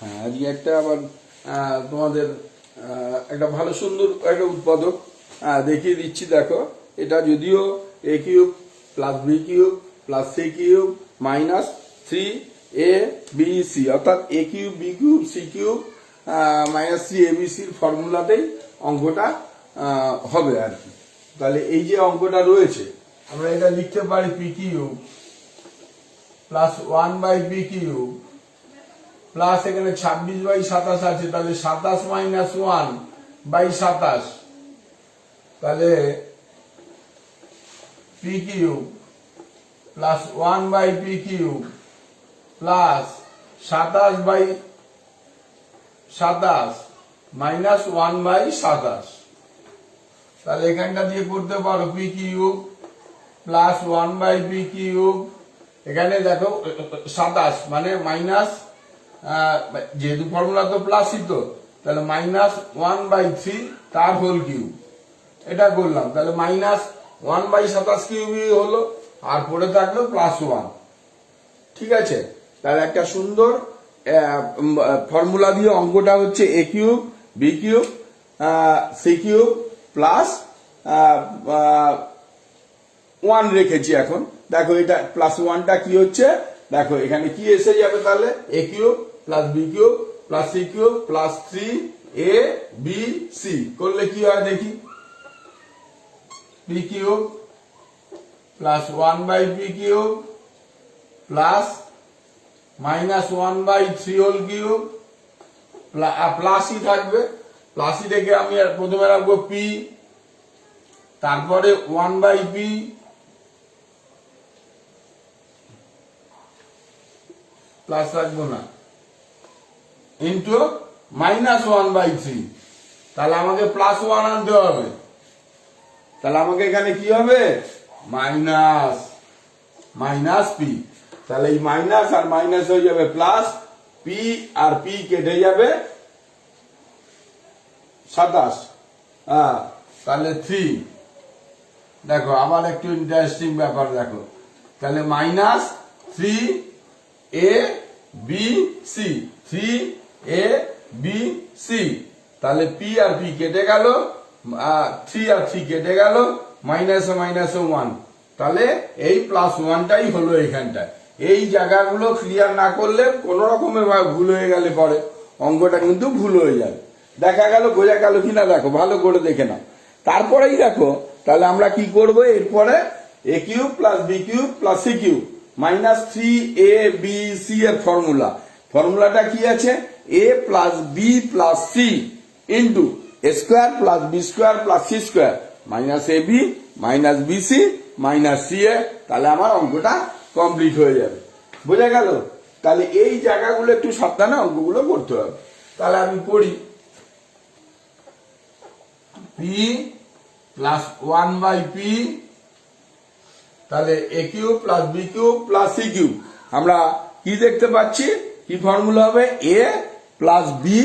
হ্যাঁ আজকে একটা আবার তোমাদের একটা ভালো সুন্দর একটা উৎপাদক দেখিয়ে দিচ্ছি, দেখো। এটা যদিও A cube plus B cube plus C cube minus three A B C অর্থাৎ A cube B cube C cube minus three A B সির ফর্মুলাতেই অঙ্কটা হবে আর কি। তাহলে এই যে অঙ্কটা রয়েছে, আমরা এটা লিখতে পারি P cube plus one by P cube plus এখানে ছাব্বিশ বাই সাতাশ আছে, তাহলে সাতাশ মাইনাস ওয়ান বাই সাতাশ। তাহলে P cube plus one by P cube plus সাতাশ বাই সাতাশ মাইনাস ওয়ান বাই সাতাশ। তাহলে এখানটা দিয়ে করতে পারো P cube plus one by P cube এখানে দেখো, সাতাশ মানে মাইনাস যেহেতু ফর্মুলা তো প্লাসই তো, তাহলে মাইনাস ওয়ান বাই থ্রি তার হোল কিউব এটা করলাম, তাহলে মাইনাস ওয়ান বাই সাতাশ কিউবই হলো, আর পড়ে থাকল প্লাস ওয়ান ঠিক আছে? তাহলে একটা সুন্দর ফর্মুলা দিয়ে অঙ্কটা হচ্ছে A cube B cube C cube plus one রেখেছি এখন। দেখো এটা প্লাস ওয়ানটা কি হচ্ছে? দেখো এখানে কি এসে যাবে তাহলে? A cube plus B cube plus C cube plus three A B C করলে কি হয় দেখি? P cube plus one by P cube plus minus one by three whole cube প্লাসই থাকবে। প্লাসই থেকে আমি প্রথমে রাখব পি তারপরে ওয়ান বাই পি প্লাস রাখব না। Into minus one by three তাহলে আমাকে প্লাস ওয়ান আনতে হবে। তাহলে আমাকে এখানে কি হবে? মাইনাস মাইনাস পি তাহলে এই মাইনাস আর মাইনাস হয়ে যাবে প্লাস পি আর পি কেটে যাবে সাতাশ। হ্যাঁ তাহলে থ্রি দেখো, আবার একটু ইন্টারেস্টিং ব্যাপার দেখো। তাহলে minus three A B C three A B C তাহলে পি আর পি কেটে গেল থ্রি আর থ্রি কেটে গেল মাইনাসে মাইনাসে ওয়ান তাহলে এই প্লাস ওয়ানটাই হলো এখানটায় এই জায়গাগুলো ক্লিয়ার না করলে কোন রকমের ভুল হয়ে গেলে পরে। অঙ্কটা কিন্তু ভুল হয়ে যাবে। দেখা গেল, বোঝা গেল কিনা দেখো, ভালো করে দেখে নাও। তারপরেই দেখো, তাহলে আমরা কি করব? এরপরে A cube plus B cube plus C cube minus three A B C এর ফর্মুলা ফর্মুলাটা কি আছে? A plus B plus C into A square plus B square plus C square minus A B minus B C minus C A তাহলে আমার অঙ্কটা complete হয়ে যাবে। বোঝা গেল? তাহলে এই জায়গাগুলো একটু সাবধানে অঙ্কগুলো করতে হবে। তাহলে আমি করি P plus one by P তাহলে A cube plus B cube plus C cube আমরা কি দেখতে পাচ্ছি? কি ফর্মুলা হবে? A plus B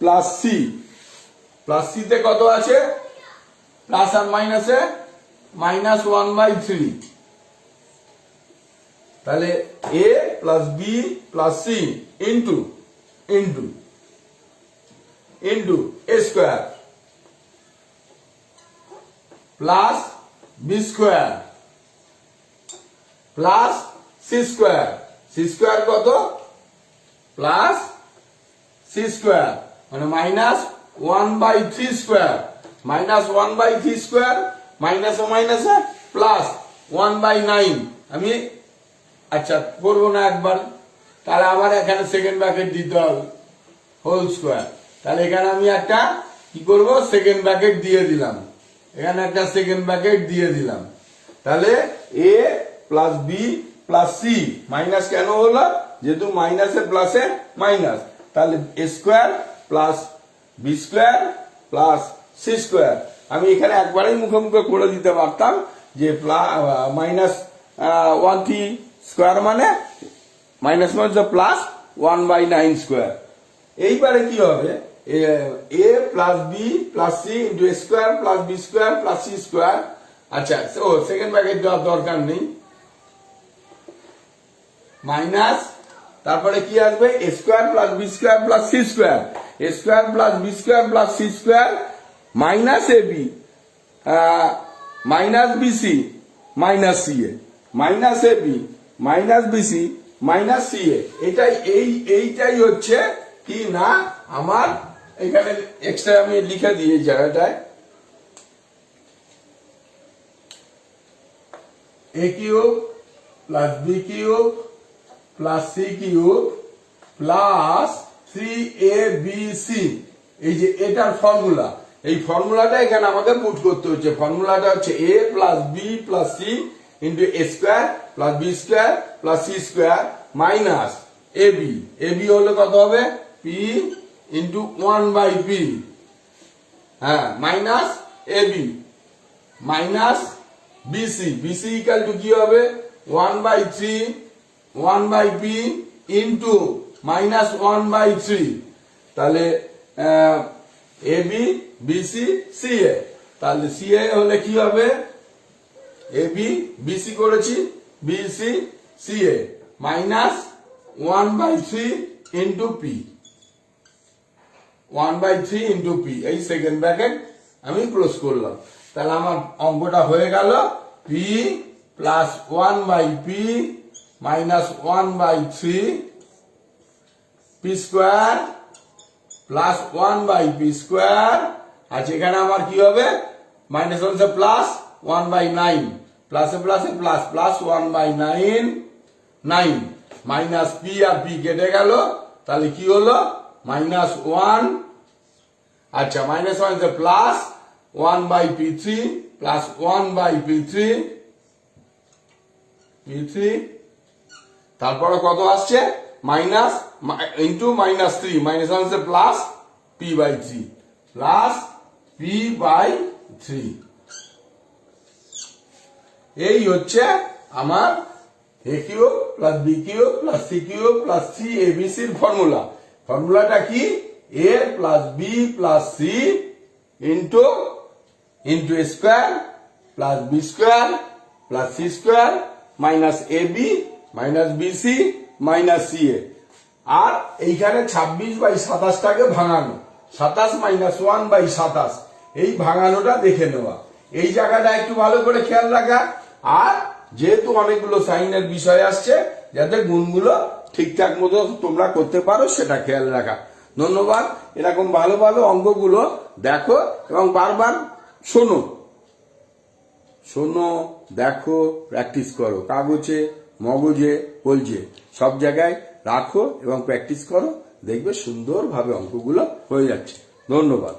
plus C plus সিতে কত আছে? প্লাস আর মাইনাসে মাইনাস ওয়ান বাই থ্রি তাহলে A plus B plus C into into into A square plus B square plus C square C square কত? প্লাস সি স্কোয়ার মানে minus one by three square minus one by three square minus minus plus one by nine আমি আচ্ছা করব না একবার। তাহলে আবার এখানে সেকেন্ড ব্র্যাকেট দিতে হবে। হোল স্কোয়ার তাহলে এখানে আমি একটা কি করব? সেকেন্ড ব্র্যাকেট দিয়ে দিলাম। এখানে একটা সেকেন্ড ব্র্যাকেট দিয়ে দিলাম। তাহলে A plus B plus C minus কেন হলো? যেহেতু মাইনাসে প্লাসে মাইনাস তাহলে A square plus B square plus C square আমি এখানে একবারেই মুখে মুখে করে দিতে পারতাম যে মাইনাস ওয়ান থ্রি স্কোয়ার মানে মাইনাস মানে plus one by nine square এইবারে কি হবে? A plus B plus C into square plus B square plus C square আচ্ছা ও সেকেন্ড ব্র্যাকেট দেওয়ার দরকার নেই। মাইনাস তারপরে কি আসবে? Square plus B square plus C square square plus B square plus C square minus A B minus B C minus C A minus A B minus B C minus C A এটাই, এই, এইটাই হচ্ছে কি না? আমার এখানে extra আমি লিখে দিই এই জায়গাটায়। A cube plus B cube plus C cube plus three A B C এই যে এটার ফর্মুলা এই ফর্মুলাটা এখানে আমাদের পুট করতে হচ্ছে। ফর্মুলাটা হচ্ছে A plus B plus C into A square plus B square plus C square minus A B A B হলে কত হবে? P into one by P হ্যাঁ minus A B minus B C B C equal to কি হবে? One by three one by P into minus one by three. তাহলে A B B C C A. তাহলে C A হলে কি হবে? A B B C করেছি B C C A. Minus one by three into P. One by three into P, এই second bracket আমি close করলাম। তাহলে আমার অঙ্কটা হয়ে গেল, P plus one by P minus one by three P square plus one by P square আচ্ছা এখানে আমার কি হবে? মাইনাস হচ্ছে প্লাস ওয়ান বাই নাইন প্লাসে প্লাসে plus plus one by nine nine minus P R P কেটে গেল, তাহলে কি হলো? মাইনাস ওয়ান আচ্ছা minus one plus one by P three plus one by P three P three তারপরে কত আসছে? Minus into minus three minus হচ্ছে plus P by three plus P by three এই হচ্ছে আমার A cube plus B cube plus C cube plus C এবিসির formula ফর্মুলাটা কি? A plus B plus C into into square plus B square plus C square minus A B minus B C minus C A আর এইখানে ছাব্বিশ by সাতাশটাকে ভাঙানো। সাতাশ minus one by সাতাশ। এই ভাঙানোটা দেখে নেওয়া। এই জায়গাটা একটু ভালো করে খেয়াল রাখা। আর যেহেতু অনেকগুলো সাইনের বিষয় আসছে, যাতে গুণগুলো ঠিকঠাক মতো তোমরা করতে পারো, সেটা খেয়াল রাখা। ধন্যবাদ। এরকম ভালো ভালো অঙ্কগুলো দেখো এবং বারবার শোনো। শোনো, দেখো প্র্যাকটিস করো। কাগজে মগজে কলজে সব জায়গায় রাখো এবং প্র্যাকটিস করো দেখবে সুন্দরভাবে অঙ্কগুলো হয়ে যাচ্ছে। ধন্যবাদ।